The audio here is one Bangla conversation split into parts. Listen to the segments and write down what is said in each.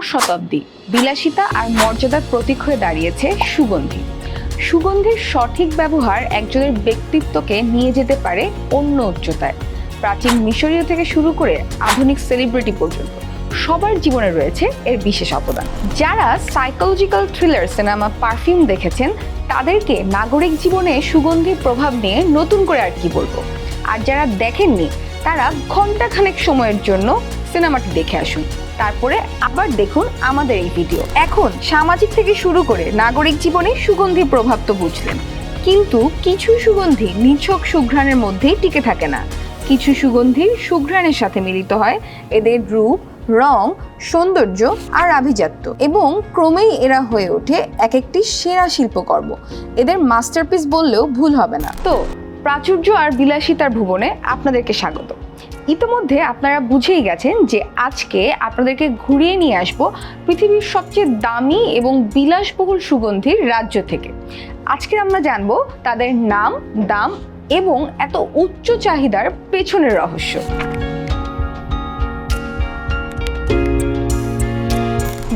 শতাব্দী বিলাসিতা আর মর্যাদার প্রতীক হয়ে দাঁড়িয়েছে সুগন্ধি। সুগন্ধির সঠিক ব্যবহার একজনের ব্যক্তিত্বকে নিয়ে যেতে পারে অন্য উচ্চতায়। প্রাচীন মিশরীয় থেকে শুরু করে আধুনিক সেলিব্রিটি পর্যন্ত সবার জীবনে রয়েছে এর বিশেষ অবদান। যারা সাইকোলজিক্যাল থ্রিলার সিনেমা পারফিউম দেখেছেন, তাদেরকে নাগরিক জীবনে সুগন্ধির প্রভাব নিয়ে নতুন করে আর কি বলব? আর যারা দেখেননি, তারা ঘন্টাখানেক সময়ের জন্য সিনেমাটি দেখে আসুন। তারপরে আবার দেখুন আমাদের এই ভিডিও। এখন সামাজিক থেকে শুরু করে নাগরিক জীবনে সুগন্ধি প্রভাব তো বুঝলেন। কিন্তু কিছু সুগন্ধি নিছক সুঘ্রাণের মধ্যেই টিকে থাকে না। কিছু সুগন্ধি সুঘ্রাণের সাথে মিলিত হয়। এদের রূপ, রং, সৌন্দর্য আর আভিজাত্য। এবং ক্রমেই এরা হয়ে ওঠে এক একটি সেরা শিল্পকর্ম। এদের মাস্টারপিস বললেও ভুল হবে না। তো প্রাচুর্য আর বিলাসিতার ভুবনে আপনাদেরকে স্বাগত। ইতোমধ্যে আপনারা বুঝেই গেছেন যে আজকে আপনাদেরকে ঘুরিয়ে নিয়ে আসব পৃথিবীর সবচেয়ে দামি এবং বিলাসবহুল সুগন্ধির রাজ্য থেকে। আজকে আমরা জানব তাদের নাম, দাম এবং এত উচ্চ চাহিদার পেছনের রহস্য।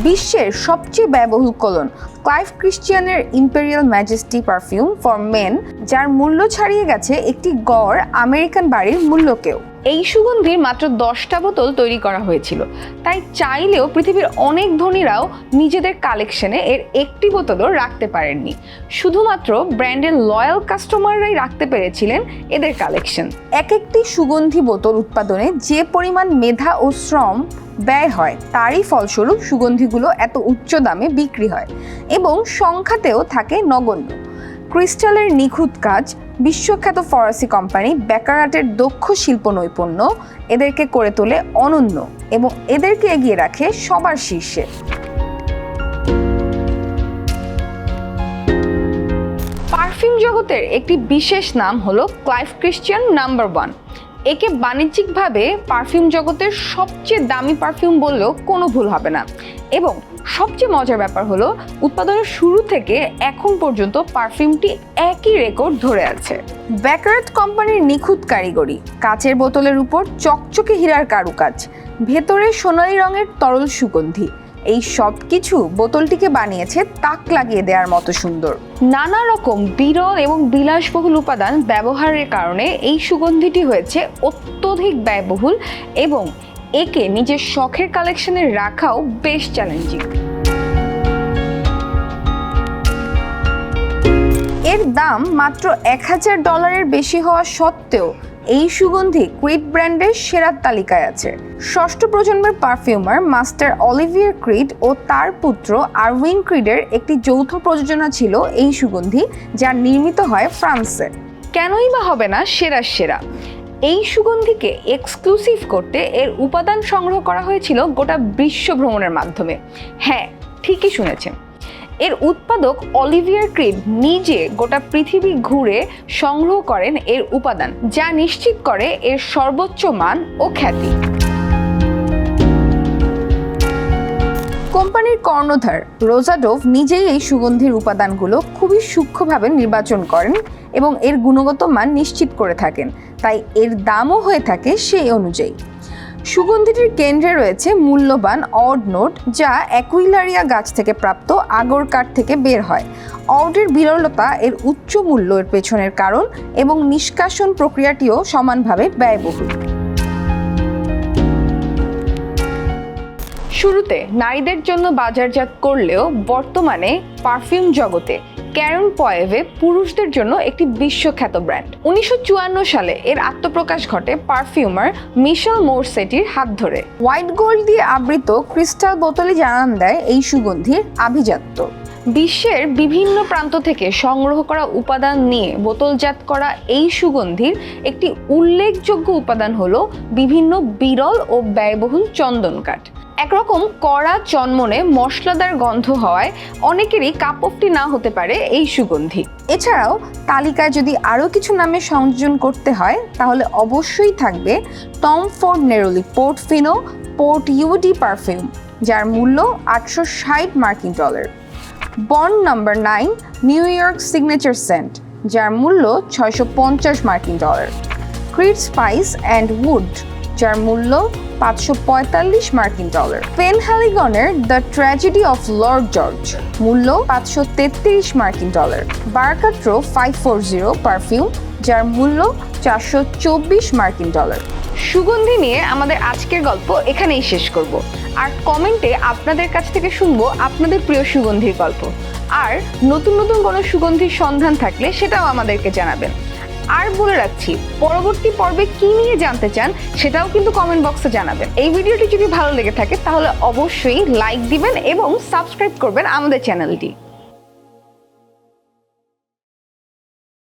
বিশ্বের সবচেয়ে ব্যয়বহুল cologne, Clive ক্রিশ্চিয়ানের imperial majesty perfume for men, যার মূল্য ছাড়িয়ে গেছে একটি গড় আমেরিকান বাড়ির মূল্যকেও। এই সুগন্ধির মাত্র দশটা বোতল তৈরি করা হয়েছিল। তাই চাইলেও পৃথিবীর অনেক ধনীরাও নিজেদের কালেকশনে এর একটি বোতলও রাখতে পারেননি। শুধুমাত্র ব্র্যান্ডের লয়াল কাস্টমাররাই রাখতে পেরেছিলেন এদের কালেকশন। এক একটি সুগন্ধি বোতল উৎপাদনে যে পরিমাণ মেধা ও শ্রম ব্যয় হয়, তারই ফলস্বরূপ সুগন্ধিগুলো এত উচ্চ দামে বিক্রি হয় এবং সংখ্যাতেও থাকে নগণ্য। ক্রিস্টালের নিখুঁত কাজ বিশ্বখ্যাত ফরাসি কোম্পানি ব্যাকারাটের দক্ষ শিল্প নৈপুণ্য এদেরকে করে তোলে অনন্য এবং এদেরকে এগিয়ে রাখে সবার শীর্ষে। পারফিউম জগতের একটি বিশেষ নাম হলো ক্লাইভ ক্রিশ্চিয়ান নাম্বার ওয়ান। একে বাণিজ্যিকভাবে পারফিউম জগতের সবচেয়ে দামি পারফিউম বললেও কোনো ভুল হবে না। এবং সবচেয়ে মজার ব্যাপার হলো, উৎপাদনের শুরু থেকে এখন পর্যন্ত পারফিউমটি একই রেকর্ড ধরে আছে। ব্যাকারেট কোম্পানির নিখুঁত কারিগরি, কাচের বোতলের উপর চকচকে হীরার কারুকাজ, ভেতরে সোনালি রঙের তরল সুগন্ধি, এই সব কিছু বোতলটিকে বানিয়েছে তাক লাগিয়ে দেওয়ার মতো সুন্দর। নানা রকম বিরল এবং বিলাসবহুল উপাদান ব্যবহারের কারণে এই সুগন্ধিটি হয়েছে অত্যধিক ব্যয়বহুল এবং একে নিজের শখের কালেকশনে রাখাও বেশ চ্যালেঞ্জিং এর দাম মাত্র এক হাজার ডলারের বেশি হওয়া সত্ত্বেও এই সুগন্ধি ক্রিড ব্র্যান্ডের সেরার তালিকায় আছে। ষষ্ঠ প্রজন্মের পারফিউমার মাস্টার অলিভিয়ার ক্রিড ও তার পুত্র আরউইন ক্রিডের একটি যৌথ প্রযোজনা ছিল এই সুগন্ধি, যা নির্মিত হয় ফ্রান্সে। কেনই বা হবে না সেরা সেরা। এই সুগন্ধিকে এক্সক্লুসিভ করতে এর উপাদান সংগ্রহ করা হয়েছিল গোটা বিশ্ব ভ্রমণের মাধ্যমে। হ্যাঁ ঠিকই শুনেছেন। এর উৎপাদক অলিভিয়ার ক্রিড নিজে গোটা পৃথিবী ঘুরে সংগ্রহ করেন এর উপাদান, যা নিশ্চিত করে এর সর্বোচ্চ মান ও খ্যাতি। কোম্পানির কর্ণধার রোজাডোভ নিজেই এই সুগন্ধির উপাদানগুলো খুবই সূক্ষ্মভাবে নির্বাচন করেন এবং এর গুণগত মান নিশ্চিত করে থাকেন। তাই এর দামও হয়ে থাকে সেই অনুযায়ী। সুগন্ধিটির কেন্দ্রে রয়েছে মূল্যবান অড নোট যা অ্যাকুইলারিয়া গাছ থেকে প্রাপ্ত আগর কাঠ থেকে বের হয়। অডের বিরলতা এর উচ্চ মূল্য এর পেছনের কারণ এবং নিষ্কাশন প্রক্রিয়াটিও সমানভাবে ব্যয়বহুল। শুরুতে নারীদের জন্য বাজারজাত করলেও বর্তমানে পারফিউম জগতে ক্যারন পয়েভে পুরুষদের জন্য একটি বিশ্বখ্যাত ব্র্যান্ড। উনিশশো চুয়ান্ন সালে এর আত্মপ্রকাশ ঘটে পারফিউমার মিশেল মোরসেটির হাত ধরে। হোয়াইট গোল্ড দিয়ে আবৃত ক্রিস্টাল বোতলে জানান দেয় এই সুগন্ধির আভিজাত্য। বিশ্বের বিভিন্ন প্রান্ত থেকে সংগ্রহ করা উপাদান নিয়ে বোতলজাত করা এই সুগন্ধির একটি উল্লেখযোগ্য উপাদান হলো বিভিন্ন বিরল ও ব্যয়বহুল চন্দন কাঠ। একরকম কড়া চন্মনে মশলাদার গন্ধ হওয়ায় অনেকেরই কাপড়টি না হতে পারে এই সুগন্ধি। এছাড়াও তালিকায় যদি আরও কিছু নামে সংযোজন করতে হয়, তাহলে অবশ্যই থাকবে Tom Ford neroli Portofino, port eau de perfume, যার মূল্য আটশো ষাট মার্কিন dollar. Bond number nine, New York signature scent, যার মূল্য ছয়শো পঞ্চাশ মার্কিন dollar. Creed spice and wood যার মূল্য পাঁচশো পঁয়তাল্লিশ মার্কিন ডলার। পেন হ্যালিগনের the tragedy of lord George, মূল্য পাঁচশো তেত্রিশ মার্কিন ডলার। বার্কাট্রো ফাইভ ফোর জিরো পারফিউম, যার মূল্য চারশো চব্বিশ মার্কিন ডলার। সুগন্ধি নিয়ে আমাদের আজকের গল্প এখানেই শেষ করব। আর কমেন্টে আপনাদের কাছ থেকে শুনব আপনাদের প্রিয় সুগন্ধির গল্প। আর নতুন নতুন কোনো সুগন্ধির সন্ধান থাকলে সেটাও আমাদেরকে জানাবেন। আর বলে রাখছি, পরবর্তী পর্বে কি নিয়ে জানতে চান সেটাও কিন্তু কমেন্ট বক্সে জানাবেন। এই ভিডিওটি যদি ভালো লেগে থাকে তাহলে অবশ্যই লাইক দিবেন এবং সাবস্ক্রাইব করবেন আমাদের চ্যানেলটি